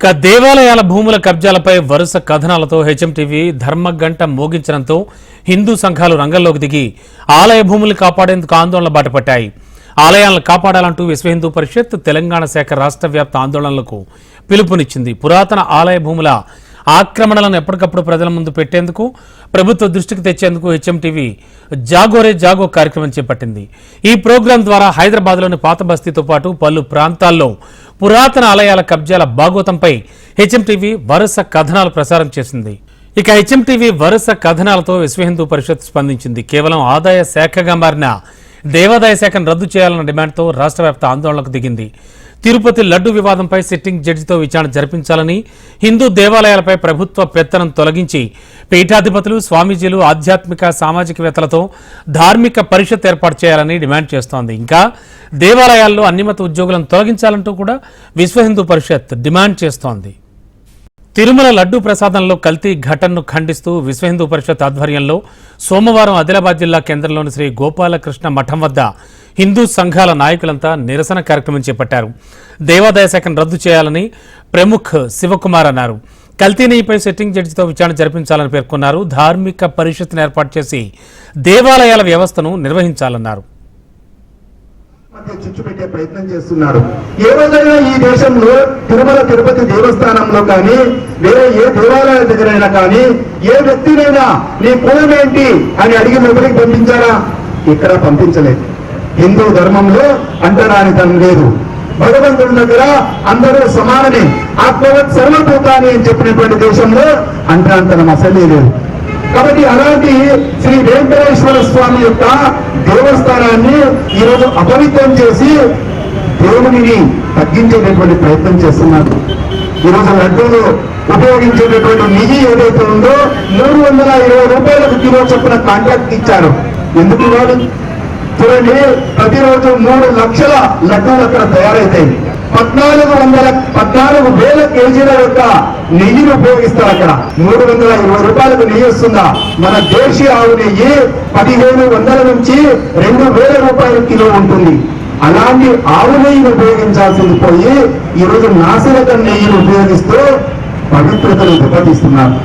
ఇక దేవాలయాల భూముల కబ్జాలపై వరుస కథనాలతో హెచ్ఎంటీవీ ధర్మగంట మోగించడంతో హిందూ సంఘాలు రంగంలోకి దిగి ఆలయ భూములు కాపాడేందుకు ఆందోళన బాటపట్టాయి. ఆలయాలను కాపాడాలంటూ విశ్వ హిందూ పరిషత్ తెలంగాణ శాఖ రాష్ట్ర వ్యాప్త ఆందోళనలకు పిలుపునిచ్చింది. పురాతన ఆలయ భూముల ఆక్రమణలను ఎప్పటికప్పుడు ప్రజల ముందు పెట్టేందుకు ప్రభుత్వ దృష్టికి తెచ్చేందుకు హెచ్ఎంటీవీ జాగోరే జాగో కార్యక్రమం చేపట్టింది. ఈ ప్రోగ్రాం ద్వారా హైదరాబాద్లోని పాత బస్తీతో పాటు పలు ప్రాంతాల్లో పురాతన ఆలయాల కబ్జాల బాగోతంపై హెచ్ఎంటీవీ వరుస కథనాలు ప్రసారం చేసింది. ఇక హెచ్ఎంటీవీ వరుస కథనాలతో విశ్వ హిందూ పరిషత్ స్పందించింది. కేవలం ఆదాయ శాఖగా మారిన దేవాదాయ శాఖను రద్దు చేయాలన్న డిమాండ్తో రాష్ట్ర వ్యాప్త ఆందోళనకు దిగింది. తిరుపతి లడ్డు వివాదంపై సిట్టింగ్ జడ్జితో విచారణ జరిపించాలని హిందూ దేవాలయాలపై ప్రభుత్వ పెత్తనం తొలగించి పీఠాధిపతులు స్వామీజీలు ఆధ్యాత్మిక సామాజికవేత్తలతో ధార్మిక పరిషత్ ఏర్పాటు చేయాలని డిమాండ్ చేస్తోంది. ఇంకా దేవాలయాల్లో అన్నిమత ఉద్యోగులను తొలగించాలంటూ కూడా విశ్వ హిందూ పరిషత్ డిమాండ్ చేస్తోంది. తిరుమల లడ్డూ ప్రసాదంలో కల్తీ ఘటనను ఖండిస్తూ విశ్వ హిందూ పరిషత్ ఆధ్వర్యంలో సోమవారం ఆదిలాబాద్ జిల్లా కేంద్రంలోని శ్రీ గోపాలకృష్ణ మఠం వద్ద హిందూ సంఘాల నాయకులంతా నిరసన కార్యక్రమం చేపట్టారు. దేవాదాయ శాఖను రద్దు చేయాలని ప్రముఖ్ శివకుమార్ అన్నారు. కల్తీ నెయ్యిపై సెట్టింగ్ జడ్జితో విచారణ జరిపించాలని పేర్కొన్నారు. ధార్మిక పరిషత్ను ఏర్పాటు చేసి దేవాలయాల వ్యవస్థను నిర్వహించాలన్నారు. చిచ్చు పెట్టే ప్రయత్నం చేస్తున్నారు. ఏ రోజైనా ఈ దేశంలో తిరుమల తిరుపతి దేవస్థానంలో కానీ వేరే ఏ దేవాలయాల దగ్గరైనా కానీ ఏ వ్యక్తినైనా నీ కులం ఏంటి అని అడిగి లోపలికి పంపించారా? ఇక్కడ పంపించలేదు. హిందూ ధర్మంలో అంటరానితనం లేదు. భగవంతుడి దగ్గర అందరూ సమానమే. ఆత్మవత్ సర్వభూతాన్ని అని చెప్పినటువంటి దేశంలో అంటరాంతరం అసలే లేదు. కాబట్టి అలాంటి శ్రీ వెంకటేశ్వర స్వామి యొక్క దేవస్థానాన్ని ఈరోజు అపవిత్రం చేసి దేవునిని తగ్గించేటటువంటి ప్రయత్నం చేస్తున్నారు. ఈరోజు లడ్డూలు ఉపయోగించేటటువంటి నిధి ఏదైతే ఉందో మూడు వందల ఇరవై రూపాయలకు కిలో చొప్పున కాంట్రాక్ట్ ఇచ్చారు. ఎందుకు ఇవ్వాలి? చూడండి ప్రతిరోజు మూడు లక్షల లడ్డూలు అక్కడ తయారైతాయి. పద్నాలుగు వందల పద్నాలుగు వేల కేజీల యొక్క నెయ్యిని ఉపయోగిస్తారు అక్కడ. మూడు వందల ఇరవై రూపాయలకు నెయ్యి వస్తుందా? మన దేశీయ ఆవు నెయ్యి పదిహేను వందల నుంచి రెండు వేల రూపాయల కిలో ఉంటుంది. అలాంటి ఆవు నెయ్యిని ఉపయోగించాల్సింది పోయి ఈరోజు నాసిరకం నెయ్యిని ఉపయోగిస్తూ పవిత్రతను దెబ్బతీస్తున్నారు.